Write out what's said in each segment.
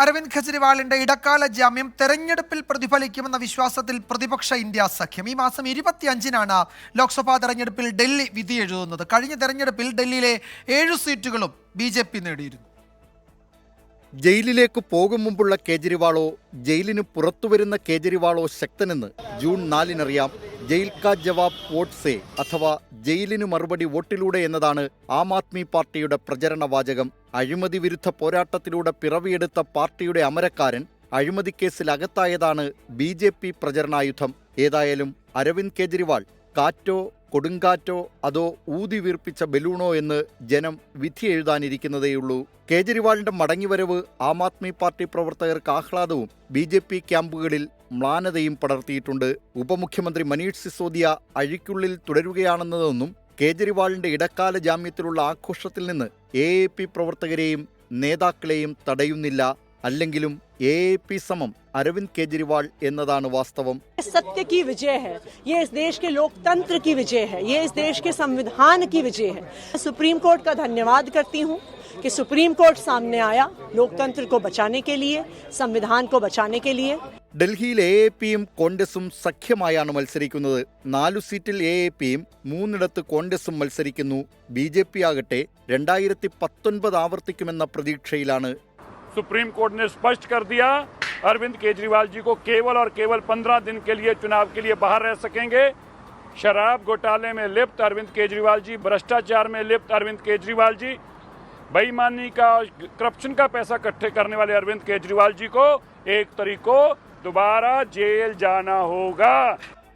അരവിന്ദ് കെജ്രിവാളിന്റെ ഇടക്കാല ജാമ്യം തെരഞ്ഞെടുപ്പിൽ പ്രതിഫലിക്കുമെന്ന വിശ്വാസത്തിൽ പ്രതിപക്ഷ ഇന്ത്യ സഖ്യം. ഈ മാസം ഇരുപത്തിയഞ്ചിനാണ് ലോക്സഭാ തെരഞ്ഞെടുപ്പിൽ ഡൽഹി വിധി എഴുതുന്നത്. കഴിഞ്ഞ തെരഞ്ഞെടുപ്പിൽ ഡൽഹിയിലെ ഏഴു സീറ്റുകളും ബി ജെ പി നേടിയിരുന്നു. ജയിലിലേക്ക് പോകും മുമ്പുള്ള കേജ്രിവാളോ ജയിലിന് പുറത്തുവരുന്ന കേജ്രിവാളോ ശക്തനെന്ന് ജൂൺ നാലിനറിയാം ജയിൽ കാ ജവാബ് വോട്ട് സേ അഥവാ ജയിലിനു മറുപടി വോട്ടിലൂടെ എന്നതാണ് ആം ആദ്മി പാർട്ടിയുടെ പ്രചരണ വാചകം. അഴിമതി വിരുദ്ധ പോരാട്ടത്തിലൂടെ പിറവിയെടുത്ത പാർട്ടിയുടെ അമരക്കാരൻ അഴിമതി കേസിൽ അകത്തായതാണ് ബി ജെ പി പ്രചരണായുധം. ഏതായാലും അരവിന്ദ് കേജ്രിവാൾ കാറ്റോ കൊടുങ്കാറ്റോ അതോ ഊതി വീർപ്പിച്ച ബലൂണോ എന്ന് ജനം വിധി എഴുതാനിരിക്കുന്നതേയുള്ളൂ. കേജ്രിവാളിന്റെ മടങ്ങിവരവ് ആം ആദ്മി പാർട്ടി പ്രവർത്തകർക്ക് ആഹ്ലാദവും ബി ജെ പി ക്യാമ്പുകളിൽ മ്ലാനതയും പടർത്തിയിട്ടുണ്ട് ഉപമുഖ്യമന്ത്രി മനീഷ് സിസോദിയ അഴിക്കുള്ളിൽ തുടരുകയാണെന്നതൊന്നും കേജ്രിവാളിന്റെ ഇടക്കാല ജാമ്യത്തിലുള്ള ആഘോഷത്തിൽ നിന്ന് എ എ പി പ്രവർത്തകരെയും നേതാക്കളെയും തടയുന്നില്ല അല്ലെങ്കിലും എ എ പി സമം അരവിന്ദ് കേജ്രിവാൾ എന്നതാണ് വാസ്തവം ये सत्य की विजय है ये इस देश के लोकतंत्र की विजय है ये इस देश के संविधान की विजय है सुप्रीम कोर्ट का धन्यवाद करती हूँ कि सुप्रीम कोर्ट सामने आया लोकतंत्र को बचाने के लिए संविधान को बचाने के लिए ഡൽഹിയിൽ എ എ പിയും കോൺഗ്രസും സഖ്യമായാണ് മത്സരിക്കുന്നത് നാലു സീറ്റിൽ എ എ പിയും മൂന്നിടത്ത് കോൺഗ്രസും മത്സരിക്കുന്നു ബി ജെ പി ആകട്ടെ രണ്ടായിരത്തി പത്തൊൻപത് ആവർത്തിക്കുമെന്ന പ്രതീക്ഷയിലാണ് सुप्रीम कोर्ट ने स्पष्ट कर दिया अरविंद केजरीवाल जी को केवल और केवल पंद्रह दिन के लिए चुनाव के लिए बाहर रह सकेंगे शराब घोटाले में लिप्त अरविंद केजरीवाल जी भ्रष्टाचार में लिप्त अरविंद केजरीवाल जी बेईमानी का करप्शन का पैसा इकट्ठे करने वाले अरविंद केजरीवाल जी को एक तरीको ദുബാറ ജയിൽ ജാന ഹോക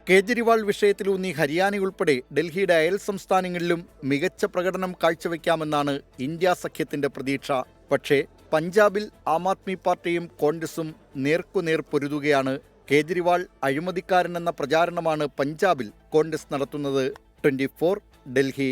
കേജ്രിവാൾ വിഷയത്തിലൂന്നി ഹരിയാനയുൾപ്പെടെ ഡൽഹിയുടെ അയൽ സംസ്ഥാനങ്ങളിലും മികച്ച പ്രകടനം കാഴ്ചവെക്കാമെന്നാണ് ഇന്ത്യ സഖ്യത്തിന്റെ പ്രതീക്ഷ. പക്ഷേ പഞ്ചാബിൽ ആം ആദ്മി പാർട്ടിയും കോൺഗ്രസും നേർക്കുനേർ പൊരുതുകയാണ്. കേജ്രിവാൾ അഴിമതിക്കാരനെന്ന പ്രചാരണമാണ് പഞ്ചാബിൽ കോൺഗ്രസ് നടത്തുന്നത്. ട്വന്റി ഡൽഹി.